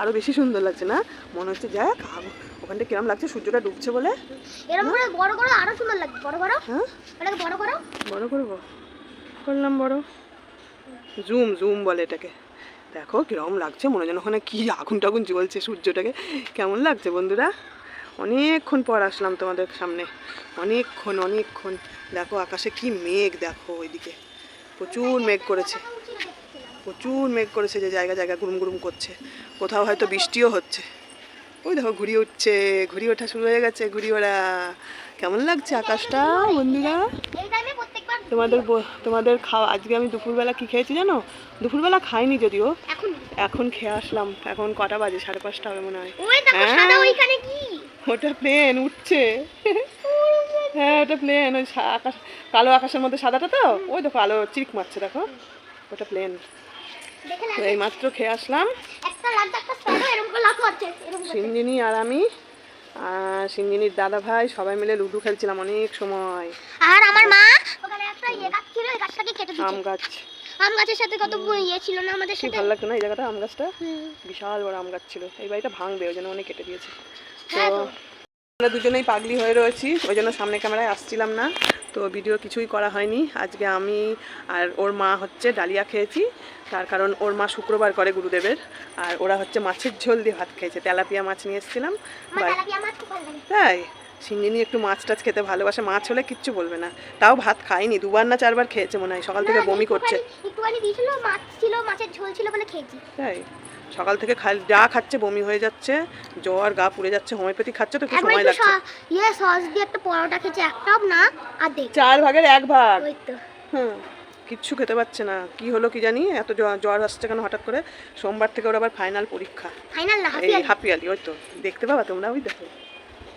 আরও বেশি সুন্দর লাগছে না? মনে হচ্ছে যাক ওখানটা কিরম লাগছে? সূর্যটা ডুবছে বলে? এরকম করে বড় বড় আরও সুন্দর লাগবে বড় বড় হ্যাঁ? এটাকে বড় করো। বড় করব? করলাম বড়। জুম জুম বলে এটাকে। দেখো কীরকম লাগছে মনে যেন ওখানে কি আগুন টাগুন জ্বলছে সূর্যটাকে। কেমন লাগছে বন্ধুরা? অনেকক্ষণ পর আসলাম তোমাদের সামনে। অনেকক্ষণ অনেকক্ষণ। দেখো আকাশে কি মেঘ দেখো ওইদিকে। প্রচুর মেঘ করেছে। প্রচুর মেঘ করেছে যে জায়গা জায়গা গুরুম গুরুম করছে। কোথাও হয়তো বৃষ্টিও হচ্ছে। ওই দেখো ঘুরি উঠছে ঘুরি ওঠা শুরু হয়ে গেছে ঘুরি ওড়া কেমন লাগছে আকাশটা বন্ধুরা? তোমাদের তোমাদের খাওয়া আজকে আমি দুপুরবেলা কি খেয়েছি জানো? দুপুরবেলা খাইনি যদিও। এখন? খেয়ে আসলাম। এখন কটা বাজে? সাড়ে পাঁচটা হবে মনে হয়। হ্যাঁ। ওটা প্লেন উঠছে। হ্যাঁ ওটা প্লেন। ওই আকাশ কালো আকাশের মধ্যে সাদাটা তো? ওই দেখো আলো চিক মারছে দেখো। ওটা প্লেন। তো এই মাত্র খেয়ে আসলাম। সিঞ্জিনি আর আমি সিঞ্জিনির দাদা ভাই সবাই মিলে লুডো খেলছিলাম অনেক সময়। আর আমার মা ওখানে একটা ইয়ে গাছ ছিল এই গাছটাকে কেটে আম গাছ। আম গাছের সাথে কত ইয়ে ছিল না আমাদের সাথে? ভালো লাগতো না এই জায়গাটা আম গাছটা? বিশাল বড় আম গাছ ছিল। এই বাড়িটা ভাঙবে ওই জন্য অনেক কেটে দিয়েছে। হ্যাঁ তো তো। আমরা দুজনেই পাগলি হয়ে রয়েছি ওই জন্য সামনে ক্যামেরায় আসছিলাম না তো ভিডিও কিছুই করা হয়নি। আজকে আমি আর ওর মা হচ্ছে ডালিয়া খেয়েছি তার কারণ ওর মা শুক্রবার করে গুরুদেবের আর ওরা হচ্ছে মাছের ঝোল দিয়ে ভাত খেয়েছে। তেলাপিয়া মাছ নিয়ে এসেছিলাম তাই সিঞ্জিনি একটু মাছ টাছ খেতে ভালোবাসে মাছ হলে কিচ্ছু বলবে না। তাও ভাত খায়নি দুবার না চারবার খেয়েছে মনে হয় সকাল থেকে বমি করছে। তাই। সকাল থেকে যা খাচ্ছে বমি হয়ে যাচ্ছে জ্বর গা পুড়ে যাচ্ছে হোমিওপ্যাথি খাচ্ছে তো একটু সময় লাগছে। ইয়ে সস দিয়ে একটা পরোটা খেয়েছি একটাও না আর দেখ। চার ভাগের এক ভাগ। ওই তো। হুম কিচ্ছু খেতে পাচ্ছে না কি হলো কি জানি এত জ্বর- আসছে কেন হঠাৎ করে? সোমবার থেকে ওর আবার ফাইনাল পরীক্ষা। ফাইনাল না এই হাপিয়ালি ওই তো দেখতে পাবা তোমরা ওই দেখো।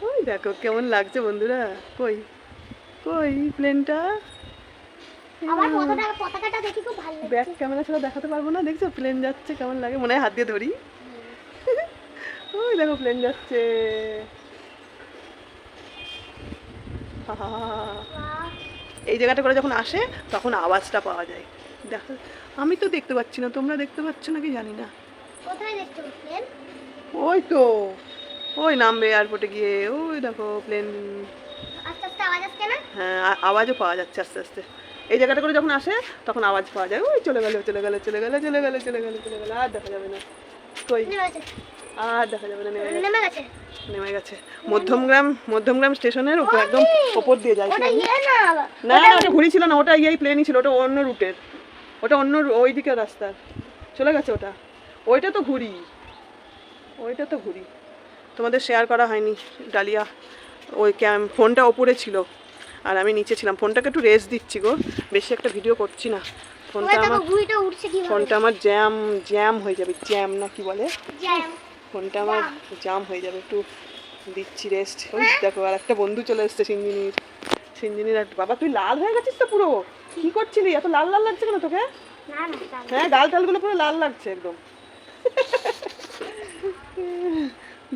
ওই দেখো কেমন লাগছে বন্ধুরা কই? কই প্লেনটা আমার পতাকা পতাকাটা দেখি খুব ভালো ব্যাক ক্যামেরা ছাড়া দেখাতে পারব না দেখছ? প্লেন যাচ্ছে কেমন লাগে? মনে হয় হাত দিয়ে ধরি। ওই দেখো প্লেন যাচ্ছে। এই জায়গাটা করে যখন আসে তখন আওয়াজটা পাওয়া যায়। দেখো আমি তো দেখতে পাচ্ছি না তোমরা দেখতে পাচ্ছ নাকি জানি না। কোথায় দেখতে প্লেন ওই তো ওই নামবে এয়ারপোর্টে গিয়ে ওই দেখো প্লেন আস্তে আস্তে আওয়াজ আসছে না? হ্যাঁ আওয়াজও পাওয়া যাচ্ছে আস্তে আস্তে। এই জায়গাটা করে যখন আসে তখন আওয়াজ পাওয়া যায় ওই চলে গেল চলে গেল চলে গেল চলে গেল চলে গেল চলে গেল আর দেখা যাবে না। কই? আর দেখা যাবে না নেমে গেছে। নেমে গেছে। মধ্যমগ্রাম মধ্যমগ্রাম স্টেশনের উপর একদম ওপর দিয়ে যায় ইয়ে না না না ওটা ঘুরি ছিল না ওটা এই প্লেনই ছিল ওটা অন্য রুটের ওটা অন্য ওই দিকের রাস্তার চলে গেছে ওটা। ওইটা তো ঘুরি ওইটা তো ঘুরি তোমাদের শেয়ার করা হয়নি ডালিয়া ওই ক্যাম ফোনটা ওপরে ছিল। আর আমি নিচে ছিলাম। ফোনটাকে একটু রেস্ট দিচ্ছি গো। বেশি একটা ভিডিও করছি না। ফোনটা আমার ফোনটা আমার জ্যাম জ্যাম হয়ে যাবে। জ্যাম না কি বলে? ফোনটা আমার জ্যাম হয়ে যাবে। একটু দিচ্ছি রেস্ট ওই দেখো আর একটা বন্ধু চলে এসছে সিঞ্জিনির সিঞ্জিনির একটা বাবা তুই লাল হয়ে গেছিস তো পুরো। কি করছিলি? এত লাল লাল লাগছে কেন তোকে। হ্যাঁ গাল টালগুলো পুরো লাল লাগছে একদম।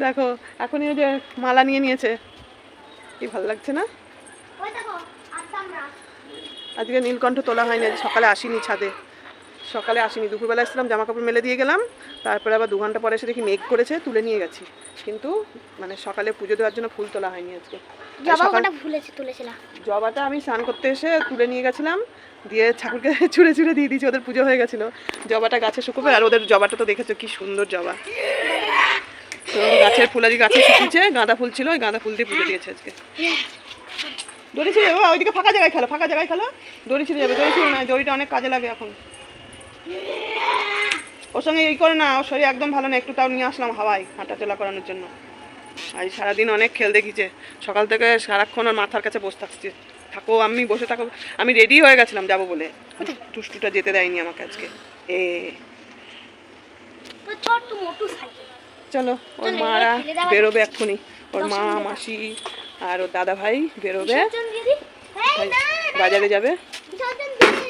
দেখো এখনই ওই যে মালা নিয়ে নিয়েছে। কি ভালো লাগছে না? আজকে নীলকণ্ঠ তোলা হয়নি সকালে আসিনি ছাদে। সকালে আসিনি দুপুরবেলা এসেছিলাম জামা কাপড় মেলে দিয়ে গেলাম। তারপরে আবার দু ঘণ্টা পরে এসে দেখি মেঘ করেছে তুলে নিয়ে গেছি। কিন্তু মানে সকালে পুজো দেওয়ার জন্য ফুল তোলা হয়নি আজকে। জবাটা আমি স্নান করতে এসে তুলে নিয়ে গেছিলাম দিয়ে ঠাকুরকে ছুঁড়ে ছুঁড়ে দিয়ে দিয়েছি ওদের পুজো হয়ে গেছিল। জবাটা গাছে শুকোবে আর ওদের জবাটা তো দেখেছ কি সুন্দর জবা। তো গাছের ফুল আজকে গাছে শুকিয়েছে গাঁদা ফুল ছিল ওই গাঁদা ফুল দিয়ে পুজো দিয়েছে আজকে। দড়ি ছিঁড়ে যাবে ওইদিকে ফাঁকা জায়গায় খেলো ফাঁকা জায়গায় খেলো দড়ি ছিঁড়ে যাবে দড়ি ছিঁড়ে না দড়িটা অনেক কাজে লাগে এখন। ওর সঙ্গে এই করে না ওর শরীর একদম ভালো না একটু তাও নিয়ে আসলাম হাওয়ায় হাঁটা চলা করানোর জন্য। আজ সারাদিন অনেক খেল দেখিছে সকাল থেকে সারাক্ষণ ওর মাথার কাছে বসে থাকছে। থাকো আমি বসে থাকো আমি রেডি হয়ে গেছিলাম যাব বলে। টুসটুটা যেতে দেয়নি আমাকে আজকে। এ। চলো ওর মারা বেরোবে এক্ষুনি। ওর মা মাসি আর ওর দাদা? ভাই বেরোবে না বাজারে যাবে।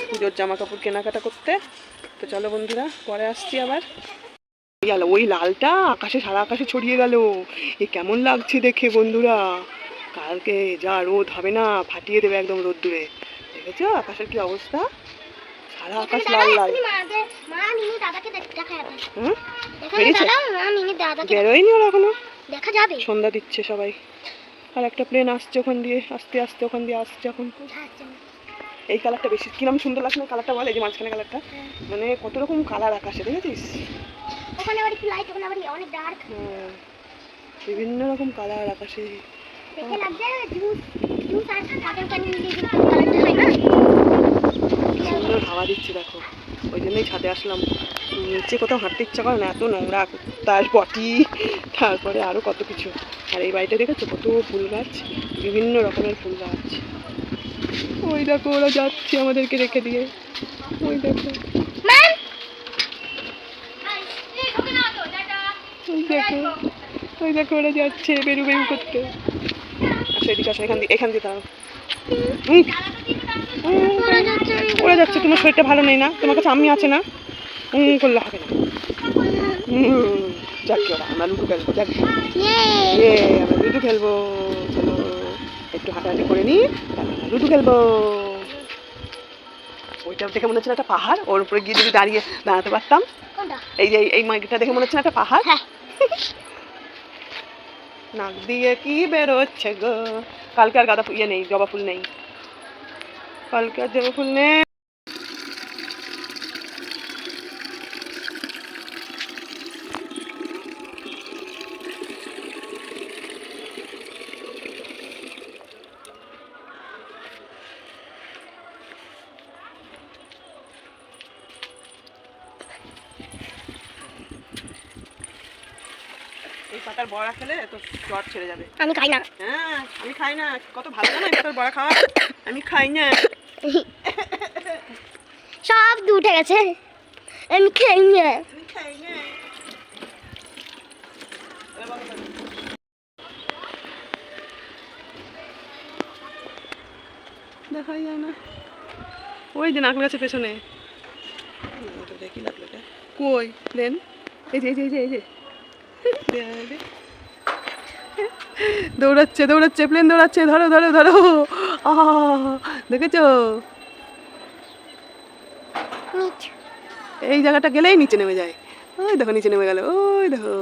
পুজোর জামা কাপড় কেনাকাটা করতে। তো চলো বন্ধুরা পরে আসছি আবার। গেল ওই লালটা আকাশে সারা আকাশে ছড়িয়ে গেল। এ কেমন লাগছে দেখে বন্ধুরা। কালকে যা রোদ হবে না ফাটিয়ে দেবে একদম রোদ্দুরে। দেখেছ আকাশের কি অবস্থা? সারা আকাশ লাল লাল। বেরোয়নি ওরা এখনও? দেখা যাবে। সন্ধ্যা দিচ্ছে সবাই। আর একটা প্লেন আসছে ওখান দিয়ে আস্তে আস্তে ওখান দিয়ে আসছে এখন। এই কালারটা বেশি কিরম সুন্দর লাগছে না? কালারটা বলে যে মাঝখানে কালারটা। মানে কত রকম কালার আকাশে দেখেছিস? ওখানে আবার একটু লাইট ওখানে আবার অনেক ডার্ক হ্যাঁ, বিভিন্ন রকম কালার আকাশে। দেখে লাগছে জুস জুস আর যে কালারটা হয় না? সুন্দর হাওয়া দিচ্ছে দেখো। ওই জন্যই ছাদে আসলাম। নিচে কোথাও হাঁটতে ইচ্ছা করে না এত নোংরা তার পটি তারপরে আরও কত কিছু। আর এই বাড়িটা দেখেছ? কত ফুল গাছ বিভিন্ন রকমের ফুল গাছ। ওই দেখো ওরা যাচ্ছে আমাদেরকে রেখে দিয়ে। ওই দেখো। ওই দেখো। ওই দেখো ওরা যাচ্ছে বেরু বেরু করতে। আচ্ছা এদিকে আসো এখান দিয়ে এখান দিয়ে যাচ্ছে ওরা যাচ্ছে তোমার শরীরটা ভালো নেই না? তোমার কাছে আমি আছে না? হুম করলে হবে না। হুম যাক ওরা আমরা লুডো খেলব যাক। ইয়ে। ইয়ে আমরা লুডো খেলব। চলো একটু হাঁটাহাঁটি করে নিই লুডো খেলব। ওইটা দেখে মনে হচ্ছে একটা পাহাড় ওর উপরে গিয়ে যদি দাঁড়িয়ে দাঁড়াতে পারতাম। এই যে এই- মাইকটা দেখে মনে হচ্ছে না একটা পাহাড়? হ্যাঁ। নাক দিয়ে কি বেরোচ্ছে গো? কালকে আর গাঁদা ফুল ইয়ে নেই জবা ফুল নেই। কালকে আর জবা ফুল নেই। পাতার বড়া খেলে তো জ্বর ছেড়ে যাবে। আমি খাই না। হ্যাঁ আমি খাই না। কত ভালো জানো পাতার বড়া খাওয়া। আমি খাই না। সব উঠে গেছে। আমি খাই না। খাই না। দেখাই যায় না। ওই যে নাকল গাছের পেছনে। দেখি লাগল কই? দেন। এই যে এই যে এই যে। দৌড়াচ্ছে দৌড়াচ্ছে প্লেন দৌড়াচ্ছে, ধরো ধরো ধরো। দেখেছ? এই জায়গাটা গেলেই নিচে নেমে যায়। ওই দেখো, নিচে নেমে গেল, ওই দেখো।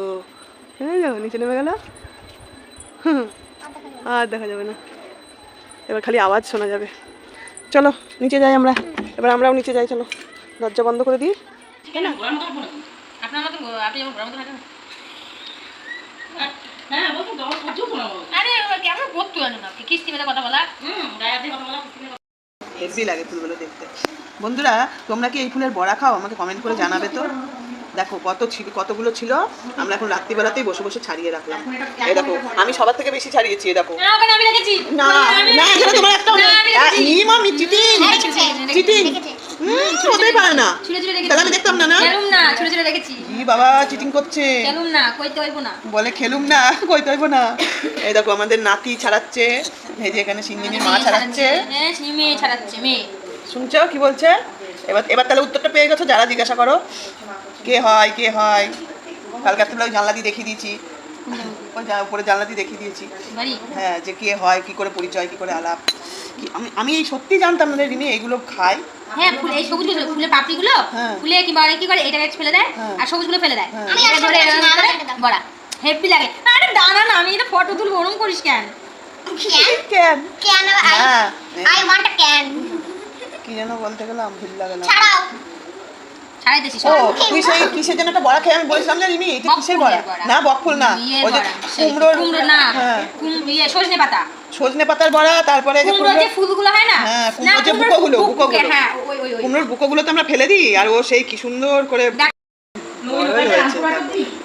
এই দেখো, নিচে নেমে গেল। হুম আর দেখা যাবে না। এবার খালি আওয়াজ শোনা যাবে। চলো, নিচে যাই আমরা। এবার আমরাও নিচে যাই, চলো। দরজা বন্ধ করে দিই। আপনার মতন আপনি মতো থাকেন হ্যাঁ বলুন তো সহ্য করো আরে ওরা কেমন করতে জানো না কিস্তি মেলে কথা বলা হুম গায়ে কথা বলা হেভি লাগে ফুলগুলো দেখতে বন্ধুরা তোমরা কি এই ফুলের বড়া খাও আমাকে কমেন্ট করে জানাবে তো দেখো কত ছিল কতগুলো ছিল আমরা এখন রাত্রিবেলাতেই বসে বসে ছাড়িয়ে রাখলাম এই দেখো আমি সবার থেকে বেশি ছাড়িয়েছি এই দেখো না ওখানে আমি রেখেছি না না এখানে তোমার একটাও নেই না, আমি আ, রেখেছি। ই মামি চিটিং চিটিং হুম হতেই পারে না ছুলে ছুলে রেখেছি তাহলে আমি দেখতাম না না ছুলে ছুলে রেখেছি ই বাবা চিটিং করছে? খেলুম না কইতে হইব না। বলে খেলুম না কইতে হইব না। এই দেখো আমাদের নাতি ছাড়াচ্ছে এই যে এখানে সিঙ্গিনী মা ছাড়াচ্ছে। হ্যাঁ মেয়ে ছাড়াচ্ছে মেয়ে। শুনছো কি বলছে? এবার এবার তাহলে উত্তরটা পেয়ে গেছো যারা জিজ্ঞাসা করো। কে হয় কে হয়? কালকে তুমি ওই জানলা দিয়ে দেখিয়ে দিয়েছি। ওই উপরে জানলা দিয়ে দেখিয়ে দিয়েছি। হ্যাঁ যে কে হয় কি করে পরিচয় কি করে আলাপ আমি আমি এই সত্যি জানতাম না রিমি এইগুলো খাই হ্যাঁ ফুল এই সবুজগুলো ফুলের পাপড়িগুলো হ্যাঁ। ফুলে কি বলে কি করে এটাকে ফেলে দেয় হ্যাঁ। আর সবুজগুলো ফেলে দেয়। হ্যাঁ। আমি এটা ধরে বড়া হেপি লাগে। আরে দাঁড়া না আমি এটা ফটো তুলবো ওরম করিস কেন? কেন? ক্যান আই হ্যাঁ। আই ওয়ান্ট আ ক্যান কি যেন বলতে গেলাম ভুল লাগে না। ছাড়াও। ছাড়াইতেছি ও তুই সেই কিসের জন্য একটা বড়া খেয়ে আমি বলেছিলাম যে রিমি এটা কিসের বড়া? না বকফুল না। ইয়ে ওই যে বড়া, কুমড়ো না হ্যাঁ। ইয়ে সজনে পাতা। সজনে পাতার বড়া তারপরে যে কুমড়োর যে কুমড়োর ফুলগুলো হয় না? হ্যাঁ, না যে বুকোগুলো, বুক- বুকোগুলো। হ্যাঁ ওই ওই ওই। কুমড়োর বুকোগুলো তো আমরা ফেলে দিই আর ও সেই কি সুন্দর করে।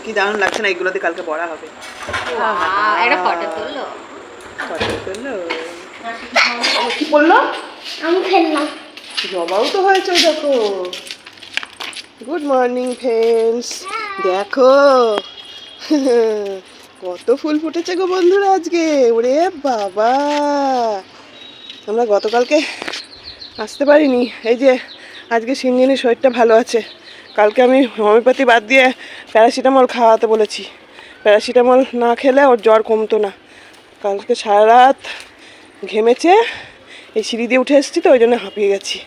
কি দারুণ লাগছে না এগুলোতে কালকে বড়া হবে। একটা ফটো তুললো। ফটো তুললো। ও, কি বলল আমি খেললাম। জবাও তো হয়েছে দেখো। গুড মর্নিং ফ্রেন্ডস দেখো। কত ফুল ফুটেছে গো বন্ধুরা আজকে। ওরে বাবা। আমরা গতকালকে আসতে পারিনি। এই যে আজকে সিঞ্জিনির শরীরটা ভালো আছে। কালকে আমি হোমিওপ্যাথি বাদ দিয়ে প্যারাসিটামল খাওয়াতে বলেছি। প্যারাসিটামল না খেলে ওর জ্বর কমতো না। কালকে সারা রাত ঘেমেছে। এই সিঁড়ি দিয়ে উঠে এসেছি তো, ওই জন্য হাঁপিয়ে গেছি।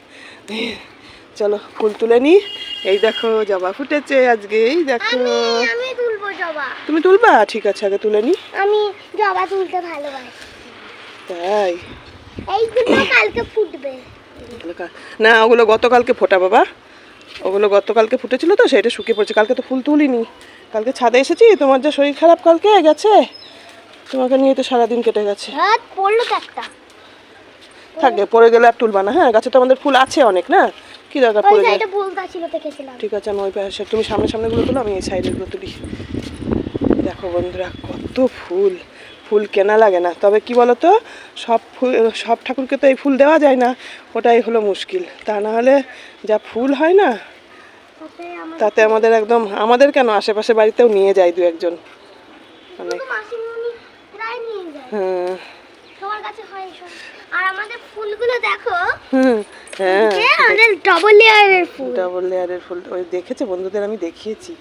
চলো ফুল তুলে নি। এই দেখো জবা ফুটেছে আজকে এই দেখো। আমি তুলবো জবা। তুমি তুলবা? ঠিক আছে আগে তুলে নি। আমি জবা তুলতে ভালোবাসি। তাই? এইগুলো কালকে ফুটবে। না ওগুলো গতকালকে ফোটা বাবা। ওগুলো গতকালকে ফুটেছিল তো সেটা শুকিয়ে পড়ছে। কালকে তো ফুল তুলিনি। কালকে ছাদে এসেছি তোমার যা শরীর খারাপ কালকে গেছে? তোমাকে নিয়ে তো সারাদিন কেটে গেছে। পড়ল একটা থাকে পড়ে গেলে আর তুলবা না হ্যাঁ? গাছে তো আমাদের ফুল আছে অনেক না? কি দরকার পড়ে যায়? ঠিক আছে আমি ওই পাশে তুমি সামনে সামনেগুলো তুলো আমি এই সাইডেরগুলো তুলি দেখো বন্ধুরা কত ফুল। ফুল কেনা লাগে না। তবে কি বলো তো সব ফুল সব ঠাকুরকে তো এই ফুল দেওয়া যায় না। ওটাই হলো মুশকিল। তা না হলে যা ফুল হয় না তাতে আমাদের একদম আমাদের কেন? আশেপাশে বাড়িতেও নিয়ে যায় দু একজন। অনেক। হ্যাঁ। আর আমাদের ফুলগুলো দেখো। হুম হ্যাঁ। আমাদের ডবল লেয়ারের ফুল। ডাবল লেয়ারের ফুল ওই দেখেছে? বন্ধুদের আমি দেখিয়েছি।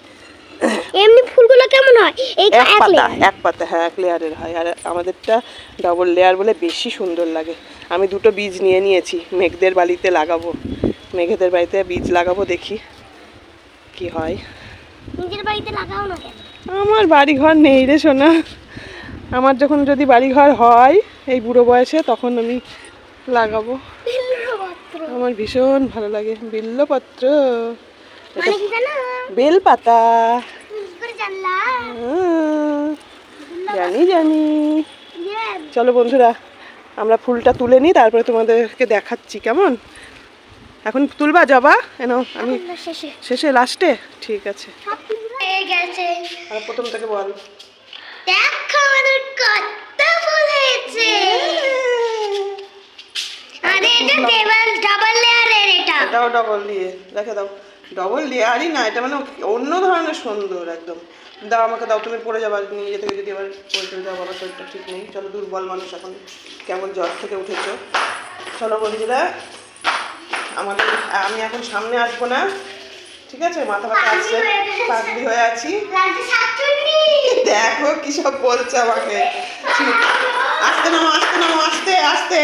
এমনি ফুলগুলো কেমন হয়? এই এক এক পাতা এক পাতা হ্যাঁ এক লেয়ারের হয়। আর আমাদেরটা ডবল লেয়ার বলে বেশি সুন্দর লাগে। আমি দুটো বীজ নিয়ে নিয়েছি মেঘদের বাড়িতে লাগাবো। মেঘেদের বাড়িতে বীজ লাগাবো দেখি কি হয়। নিজের বাড়িতে লাগাও না কেন? আমার বাড়ি ঘর নেই রে সোনা। আমার যখন যদি বাড়ি ঘর হয় এই বুড়ো বয়সে তখন আমি লাগাবো। আমার ভীষণ ভালো লাগে। বিল্লপত্র। মানে কি জানো? জানি চলো বন্ধুরা আমরা ফুলটা তুলে নিই তারপরে তোমাদেরকে দেখাচ্ছি কেমন? এখন তুলবা জবা? এনো আমি শেষে। লাস্টে? ঠিক আছে। আর প্রথম থেকে বল। দেখো আমাদের কত ফুল হয়েছে। আরে এটা টেবিল ডাবল লেয়ারের এটা। এটাও ডবল দিয়ে। রেখে দাও। ডবল লেয়ারই না এটা মানে অন্য ধরনের সুন্দর একদম। দাও আমাকে দাও তুমি পড়ে যাবার নিজে থেকে যদি আবার পড়ে চলে যাও বাবার শরীরটা ঠিক নেই। চলো দুর্বল মানুষ এখন। কেমন জ্বর থেকে উঠেছো? চলো বন্ধুরা আমাদের আমি এখন সামনে আসব না। ঠিক আছে? মাথা ব্যথা আছে? পাগলি হয়ে আছি। দেখো কি সব বলছে আমাকে। আস্তে নামো আস্তে নামো আস্তে আস্তে।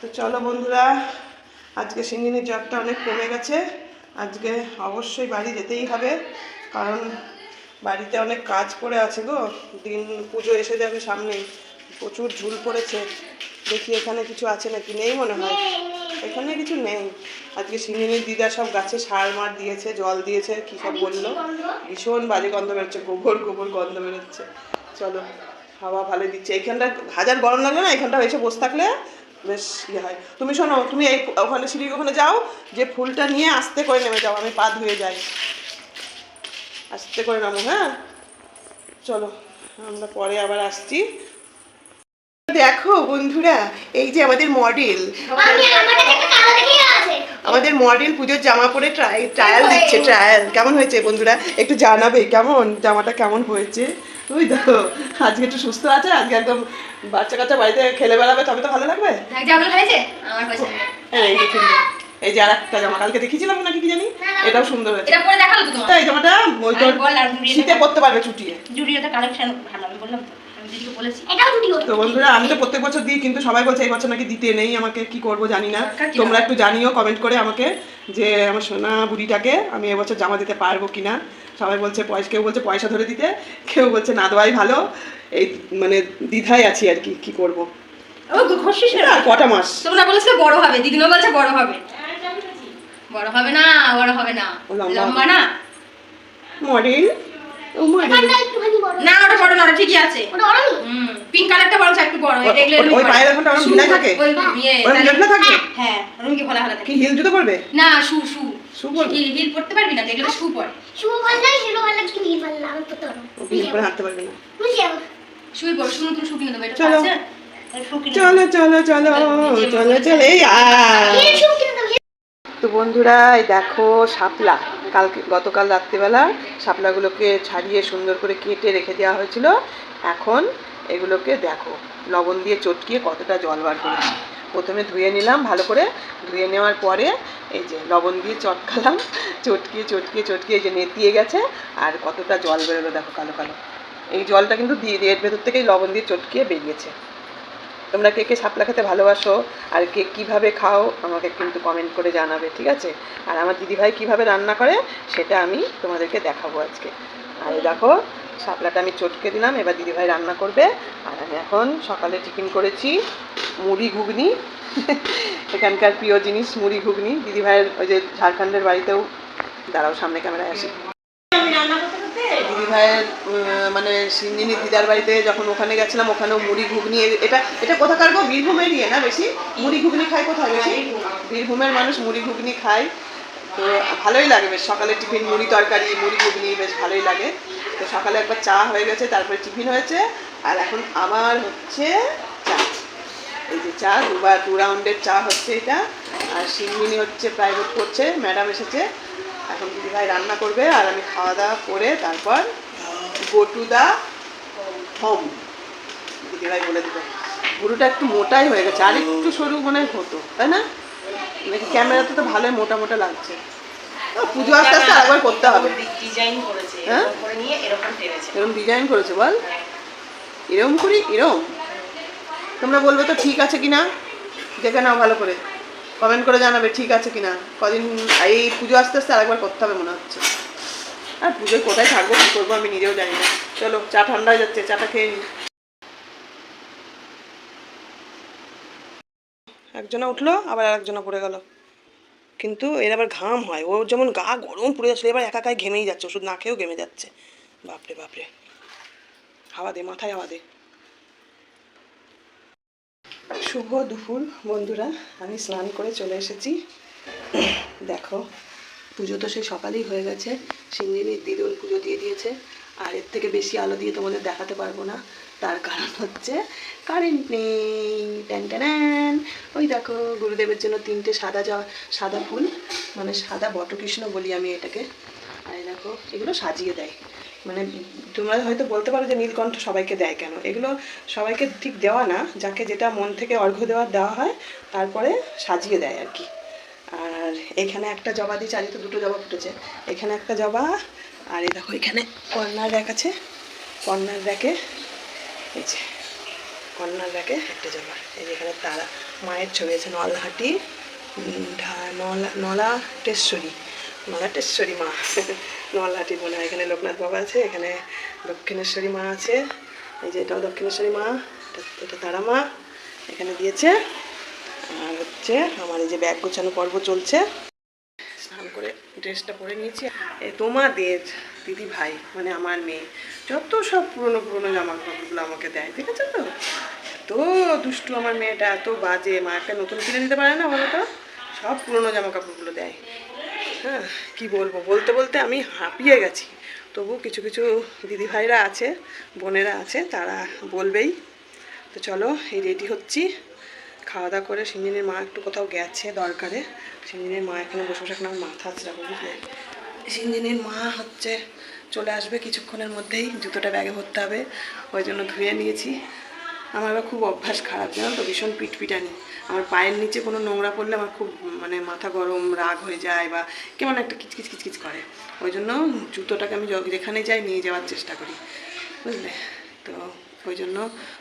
তো চলো বন্ধুরা আজকে সিঙ্গিনীর জ্বরটা অনেক কমে গেছে। আজকে অবশ্যই বাড়ি যেতেই হবে। কারণ বাড়িতে অনেক কাজ পড়ে আছে গো। দিন পুজো এসে যাবে সামনে। প্রচুর ঝুল পড়েছে। দেখি এখানে কিছু আছে নাকি? নেই মনে হয়। এখানে কিছু নেই। আজকে সিঙ্গিনীর দিদা সব গাছে সার মার দিয়েছে জল দিয়েছে কি সব বলল? ভীষণ বাজে গন্ধ বেরোচ্ছে গোবর গোবর গন্ধ বেরোচ্ছে। চলো হাওয়া ভালো দিচ্ছে। এইখানটা হাজার গরম লাগলে না এখানটা এসে বসে থাকলে বেশ ইয়ে হয়। তুমি শোনো তুমি এই ওখানে সিঁড়ির ওখানে যাও যে ফুলটা নিয়ে আস্তে করে নেমে যাও আমি পা ধুয়ে যাই। আস্তে করে নামো হ্যাঁ? চলো আমরা পরে আবার আসছি। দেখো বন্ধুরা এই যে আমাদের মডেল আমাদের মডেল পুজোর জামা পরে ট্রাই ট্রায়াল দিচ্ছে ট্রায়াল কেমন হয়েছে বন্ধুরা? একটু জানাবে কেমন? জামাটা কেমন হয়েছে? ওই দেখো আজকে একটু সুস্থ আছে আজকে একদম বাচ্চা কাচ্চা বাড়িতে খেলে বেড়াবে তবে তো ভালো লাগবে? হ্যাঁ এই যে আর একটা জামা কালকে দেখিয়েছিলাম নাকি কি জানি? এটাও সুন্দর হয়েছে। এটা পরে দেখাল তো তোমার। তাই জামাটা জুড়িয়ে শীতে। পরতে পারবে চুটিয়ে। জুডিওতে কালেকশন ভালো আমি বললাম তো। দিদিকে বলেছি এটাও দুটি তো বন্ধুরা আমি তো প্রত্যেক বছর দিই কিন্তু সবাই বলছে এই বছর নাকি দিতে নেই আমাকে কি করব জানি না। তোমরা একটু জানিও কমেন্ট করে আমাকে যে আমার সোনা বুড়িটাকে আমি এবছর জামা দিতে পারব কিনা। সবাই বলছে পয়সা কেউ বলছে পয়সা ধরে দিতে। কেউ বলছে না দেওয়াই ভালো। এই মানে দ্বিধায় আছি আর কি কি করব? আর কটা মাস। তোমরা বলেছিলে বড় হবে দিদিনও বলছে বড় হবে। বড় হবে না বড় হবে না। লম্বা না। মডেল? ও মডেল এখানটা একটুখানি বড়। না ওটা বড় না ঠিকই আছে। ওটা বড় নেই? হুম পিঙ্ক কালারটা বরঞ্চ একটু বড় ও- ওই- এরকম ওই করে। পায়ের এখনটা ওরম ঢিলাই থাকে? ওই ইয়ে, ঢিলা থাকে? হ্যাঁ। ওরকম কি খোলা খোলা থাকে। কি হিল জুতো পরবে? না শু শু। শু পরবে? হিল হিল পারবি না যেগুলো শু পরে। শুভ ভালো লাগে শুভ ভালো লাগে কিন্তু ভালো লাগে আমি করতে পারব হিল পরে হাঁটতে পারবে না। বুঝি শুই পড় শু নতুন শু কিনে দেবো এটা আছে এই শু কিনে চলো চলো চলো চলো চলো এই আয়। হিল শুভ কিনে দেবো তো বন্ধুরা এই দেখো শাপলা। কালকে, গতকাল রাত্রিবেলা শাপলাগুলোকে ছাড়িয়ে সুন্দর করে কেটে রেখে দেওয়া হয়েছিল। এখন এগুলোকে দেখো, লবণ দিয়ে চটকিয়ে কতটা জল বার করেছি। প্রথমে ধুয়ে নিলাম ভালো করে। ধুয়ে নেওয়ার পরে এই যে লবণ দিয়ে চটকালাম, চটকিয়ে চটকিয়ে চটকিয়ে যে নেতিয়ে গেছে আর কতটা জল বেরোলো দেখো কালো কালো। এই জলটা কিন্তু দিয়ে, এর ভেতর থেকেই লবণ দিয়ে চটকিয়ে বেরিয়েছে। তোমরা কে কে শাপলা খেতে ভালোবাসো আর কে কীভাবে খাও আমাকে কিন্তু কমেন্ট করে জানাবে, ঠিক আছে? আর আমার দিদিভাই কীভাবে রান্না করে সেটা আমি তোমাদেরকে দেখাবো আজকে। আর দেখো, শাপলাটা আমি চটকে দিলাম, এবার দিদিভাই রান্না করবে। আর আমি এখন সকালে টিফিন করেছি মুড়ি ঘুগনি। এখানকার প্রিয় জিনিস মুড়ি ঘুগনি। দিদিভাইয়ের ওই যে ঝাড়খণ্ডের বাড়িতেও, দাঁড়াও সামনে ক্যামেরায় আসি। ভাইয়ের মানে সিঞ্জিনি দিদার বাড়িতে যখন ওখানে গেছিলাম, ওখানেও মুড়ি ঘুগনি এটা এটা কোথাকার গো? বীরভূমের ইয়ে না বেশি? মুড়ি ঘুগনি খায় কোথায় বেশি? বীরভূমের মানুষ মুড়ি ঘুগনি খায়। তো ভালোই লাগে বেশ, সকালে টিফিন, মুড়ি তরকারি, মুড়ি ঘুগনি বেশ ভালোই লাগে। তো সকালে একবার চা হয়ে গেছে, তারপরে টিফিন হয়েছে। আর এখন আমার হচ্ছে চা। এই যে চা দুবার দু রাউন্ডের চা হচ্ছে এটা। আর সিঙ্গিনি হচ্ছে প্রাইভেট করছে ম্যাডাম এসেছে। এখন দিদিভাই রান্না করবে আর আমি খাওয়া দাওয়া করে তারপর গো টু দা হোম। দিদিভাই বলে দেবে। গুরুটা একটু মোটাই হয়ে গেছে আর একটু সরু মনে হতো তাই না? নাকি ক্যামেরাতে তো ভালোই মোটা মোটা লাগছে। পুজো আস্তে আস্তে আরেকবার করতে হবে। ডিজাইন করেছে হ্যাঁ? এরকম এরকম এরকম ডিজাইন করেছে বল। এরকম করি এরম? তোমরা বলবে তো ঠিক আছে কিনা? দেখে নাও ভালো করে। কমেন্ট করে জানাবে, ঠিক আছে কিনা? কদিন এই পুজো আস্তে আস্তে আরেকবার করতে হবে মনে হচ্ছে। আর পুজোয় কোথায় থাকব, কী করব আমি নিজেও জানি না। চলো, চা ঠান্ডা হয়ে যাচ্ছে, চাটা খেয়ে নিই একজনা উঠল, আবার আরেকজনা পড়ে গেল। কিন্তু এর আবার ঘাম হয় ওর যেমন গা গরম পুড়ে যাচ্ছে, এবার একা একাই ঘেমেই যাচ্ছে, ওষুধ না খেয়েও ঘেমে যাচ্ছে। বাপরে বাপরে। হাওয়া দে, মাথায় হাওয়া দে। শুভ দুপুর, বন্ধুরা। আমি স্নান করে চলে এসেছি। দেখো, পুজো তো সেই সকালেই হয়ে গেছে। সিঞ্জিনির দিদুন পুজো দিয়ে দিয়েছে। আর এর থেকে বেশি আলো দিয়ে তোমাদের দেখাতে পারব না। তার কারণ হচ্ছে কারেন্ট নেই। ট্যান ট্যান ওই দেখো, গুরুদেবের জন্য তিনটে সাদা জা সাদা ফুল মানে সাদা বটকৃষ্ণ বলি আমি এটাকে। আর দেখো, এগুলো সাজিয়ে দেয়। মানে তোমরা হয়তো বলতে পারো যে নীলকণ্ঠ সবাইকে দেয় কেন? এগুলো সবাইকে ঠিক দেওয়া না, যাকে যেটা মন থেকে অর্ঘ্য দেওয়া দেওয়া হয়, তারপরে সাজিয়ে দেয় আর কি। আর এখানে একটা জবা দিয়ে চারিতে দুটো জবা ফুটেছে। এখানে একটা জবা, আর এই দেখো এখানে কর্নার র্যাক আছে। কর্নার র্যাকে এই যে, কর্নার র্যাকে একটা জবা। এই যে এখানে তারা মায়ের ছবি আছে, নলহাটি নলা নলা টেশ্বরী নলা টেশ্বরী মা। নলহাটি মনে হয় এখানে লোকনাথ বাবা আছে, এখানে দক্ষিণেশ্বরী মা আছে। এই যে এটাও দক্ষিণেশ্বরী মা, এটা এটা তারা মা, এখানে দিয়েছে। আর হচ্ছে আমার এই যে ব্যাগ গোছানো পর্ব চলছে। স্নান করে ড্রেসটা পরে নিয়েছি। এ তোমাদের দিদি ভাই মানে আমার মেয়ে, যত সব পুরনো পুরনো জামা কাপড়গুলো আমাকে দেয় ঠিক আছে তো? এত দুষ্টু আমার মেয়েটা, এত বাজে, মা একটা নতুন কিনে দিতে পারে না বলো তো? সব পুরনো জামা কাপড়গুলো দেয়। হ্যাঁ কি বলব? বলতে বলতে আমি হাঁপিয়ে গেছি। তবু কিছু কিছু দিদি ভাইরা আছে, বোনেরা আছে, তারা বলবেই। তো চলো, এই রেডি হচ্ছি। খাওয়া দাওয়া করে সিঞ্জিনের মা একটু কোথাও গেছে দরকারে। সিঞ্জিনের মা এখানে বসে বসে এখন আমার মাথা আছড়াবো বুঝলে? সিঞ্জিনের মা হচ্ছে, চলে আসবে কিছুক্ষণের মধ্যেই, জুতোটা ব্যাগে ভরতে হবে। ওই জন্য ধুয়ে নিয়েছি। আমার খুব অভ্যাস খারাপ, জানো তো? ভীষণ পিটপিটানি। আমার পায়ের নিচে কোনো নোংরা পড়লে আমার খুব মানে মাথা গরম, রাগ হয়ে যায় বা কেমন একটা কিচকিচ কিচকিচ করে। ওই জন্য জুতোটাকে আমি যেখানে যাই নিয়ে যাওয়ার চেষ্টা করি, বুঝলে? তো ওই জন্য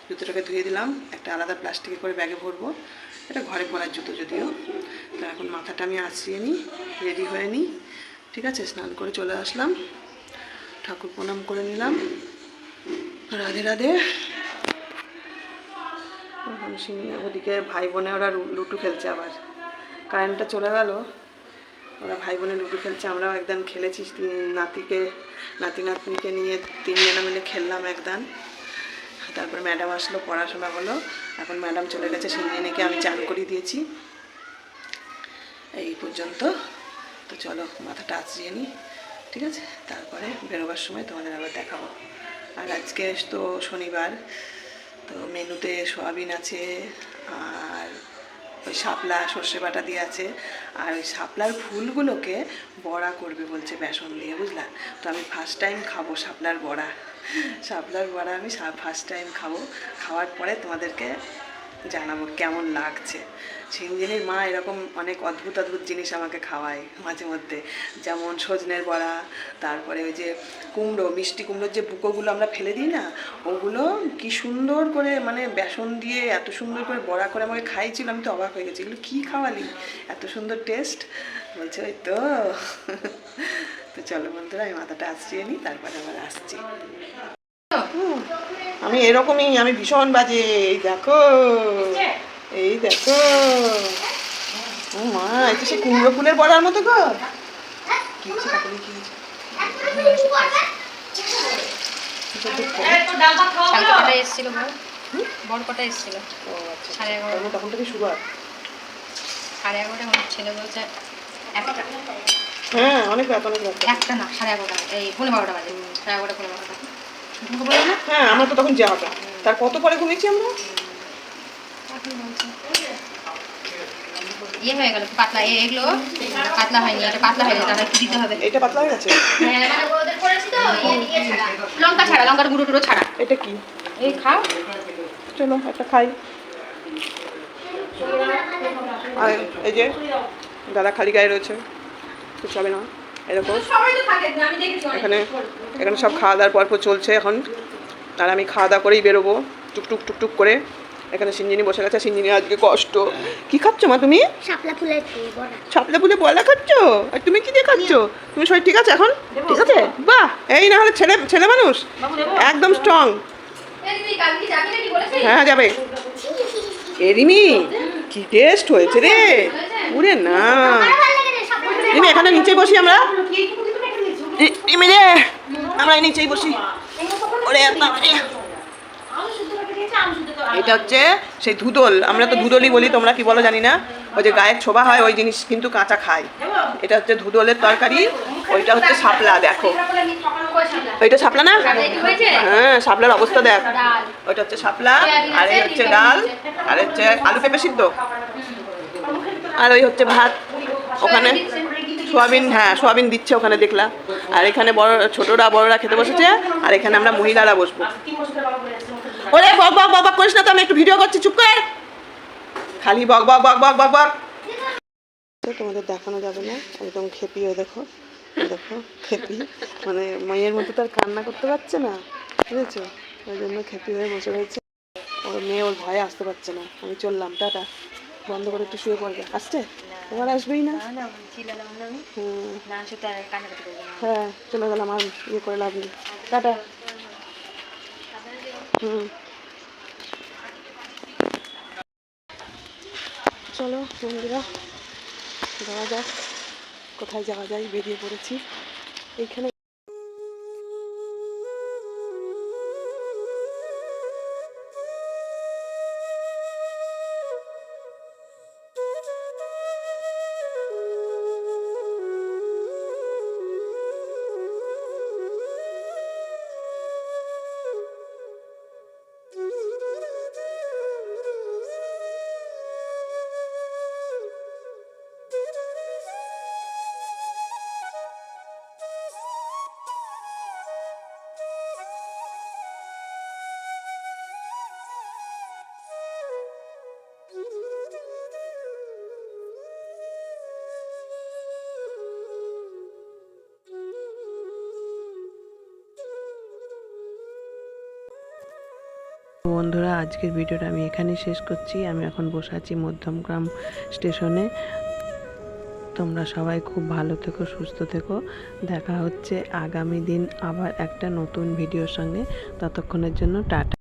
জুতোটাকে ধুয়ে দিলাম, একটা আলাদা প্লাস্টিকে করে ব্যাগে ভরবো। এটা ঘরে পরার জুতো যদিও। তো এখন মাথাটা আমি আশ্রিয়ে নিই, রেডি হয়ে নিই। ঠিক আছে? স্নান করে চলে আসলাম। ঠাকুর প্রণাম করে নিলাম। রাধে রাধে। ওদিকে ভাই বোনে ওরা লুডো খেলছে আবার। কারেন্টটা চলে গেল, ওরা ভাই বোনে লুডো খেলছে, আমরাও একদান খেলেছি নাতিকে, নাতি নাতনিকে নিয়ে তিনজনে মিলে খেললাম একদান। তারপর ম্যাডাম আসলো, পড়াশোনা হলো, এখন ম্যাডাম চলে গেছে সিঞ্জিনিকে আমি চান করিয়ে দিয়েছি। এই পর্যন্ত। তো চলো, মাথাটা আঁচড়িয়ে নিই ঠিক আছে? তারপরে বেরোবার সময় তোমাদের আবার দেখাবো। আর আজকে তো শনিবার তো মেনুতে সোয়াবিন আছে, আর ওই শাপলা সর্ষে বাটা দিয়ে আছে। আর ওই শাপলার ফুলগুলোকে বড়া করবে বলছে বেসন দিয়ে, বুঝলা? তো আমি ফার্স্ট টাইম খাব শাপলার বড়া। শাপলার বড়া আমি ফার্স্ট টাইম খাব। খাওয়ার পরে তোমাদেরকে জানাব কেমন লাগছে। সিঞ্জিনির মা এরকম অনেক অদ্ভুত অদ্ভুত জিনিস আমাকে খাওয়ায় মাঝে মধ্যে। যেমন সজনের বড়া তারপরে ওই যে কুমড়ো মিষ্টি কুমড়োর যে বুকোগুলো আমরা ফেলে দিই না ওগুলো কি সুন্দর করে মানে বেসন দিয়ে এত সুন্দর করে বড়া করে আমাকে খাইয়েছিল আমি তো অবাক হয়ে গেছি। এগুলো কী খাওয়ালি? এত সুন্দর টেস্ট? বলছে ওই তো। তো চলো বন্ধুরা আমি মাথাটা আসছিয়ে নিই তারপরে আবার আসছি। আমি এরকমই আমি ভীষণ বাজে এই দেখো এই দেখো। ও মা এটা সে কুমড়ো ফুলের বড়ার মতো গো। কি হচ্ছে কাকুলি হচ্ছে তখন থেকে সুগার সাড়ে এগারোটা ছেলে বলছে একটা। হ্যাঁ অনেক রাত অনেক রাত। একটা না সাড়ে এগারোটা এই পনেরো বারোটা বাজে। সাড়ে এগারোটা পনেরো বারোটা। না? হ্যাঁ আমরা তো তখন যাওয়াটা। তার কত পরে ঘুমিয়েছি আমরা? ইয়ে হয়ে গেল পাতলা এগুলো পাতলা হয়নি এটা পাতলা হয়ে গেছে একটু দিতে হবে। এটা পাতলা হয়ে গেছে? মানে ইয়ে ইয়ে লঙ্কা ছাড়া লঙ্কার গুঁড়ো টুড়ো ছাড়া। এটা কি? এই খাও। চলো একটা খাই। আর এই যে দাদা খালি গায়ে রয়েছে কিছু হবে না। এরকম। এখানে এখানে সব খাওয়া দাওয়ার পর পর চলছে এখন। আর আমি খাওয়া দাওয়া করেই বেরোবো টুকটুক টুকটুক করে। এখানে সিঞ্জিনি বসে গেছে সিঞ্জিনি আজকে কষ্ট। কি খাচ্ছ মা তুমি? শাপলা ফুলের বড়া। ছাপলে ফুলে বলা খাচ্ছ? আর তুমি কি দিয়ে খাচ্ছ? তুমি সবাই ঠিক আছে এখন? ঠিক আছে? বাহ! এই না হলে ছেলে ছেলে মানুষ? একদম স্ট্রং? হ্যাঁ যাবে। এ রিমি কি টেস্ট হয়েছে রে? উরে না। রিমি এখানে নিচেই বসি আমরা। রিমি রে, আমরা নিচেই বসি। ওরে। এটা হচ্ছে সেই ধুদল। আমরা তো ধুদলই বলি, তোমরা কি বলো জানি না। ওই যে গায়ের ছোবা হয়, ওই জিনিস কিন্তু কাঁচা খায়। এটা হচ্ছে ধুদলের তরকারি, ওইটা হচ্ছে শাপলা, দেখো। ওইটা শাপলা না? হ্যাঁ শাপলার অবস্থা দেখ। ওইটা হচ্ছে শাপলা, আর এই হচ্ছে ডাল, আর হচ্ছে আলু পেঁপে সিদ্ধ। আর ওই হচ্ছে ভাত। ওখানে সোয়াবিন হ্যাঁ সোয়াবিন দিচ্ছে ওখানে দেখলাম আর এখানে বড়, ছোটরা বড়রা খেতে বসেছে, আর এখানে আমরা মহিলারা বসবো। ওরে বক বক বক বক করিস না তো, আমি একটু ভিডিও করছি, চুপ কর। খালি বক বক বক বক বক বক। তোমাদের দেখানো যাবে না, একদম খেপিও দেখো দেখো, খেপি। মানে মায়ের মতো তার কান্না করতে পারছে না, বুঝেছ? ওই জন্য খেপি হয়ে বসে রয়েছে। ওর মেয়ে ওর ভয়ে আসতে পারছে না। আমি চললাম, টাটা। বন্ধ করে একটু শুয়ে পড়বে। আসছে? এবার আসবেই না হ্যাঁ চলে গেলাম আর ইয়ে করে লাভ নেই টাটা হুম চলো বন্ধুরা যাওয়া যাক। কোথায় যাওয়া যায়? বেরিয়ে পড়েছি। এইখানে বন্ধুরা, আজকের ভিডিওটা আমি এখানেই শেষ করছি। আমি এখন বসে আছি মধ্যমগ্রাম স্টেশনে। তোমরা সবাই খুব ভালো থেকো, সুস্থ থেকো। দেখা হচ্ছে আগামী দিন আবার একটা নতুন ভিডিওর সঙ্গে। ততক্ষণের জন্য টাটা।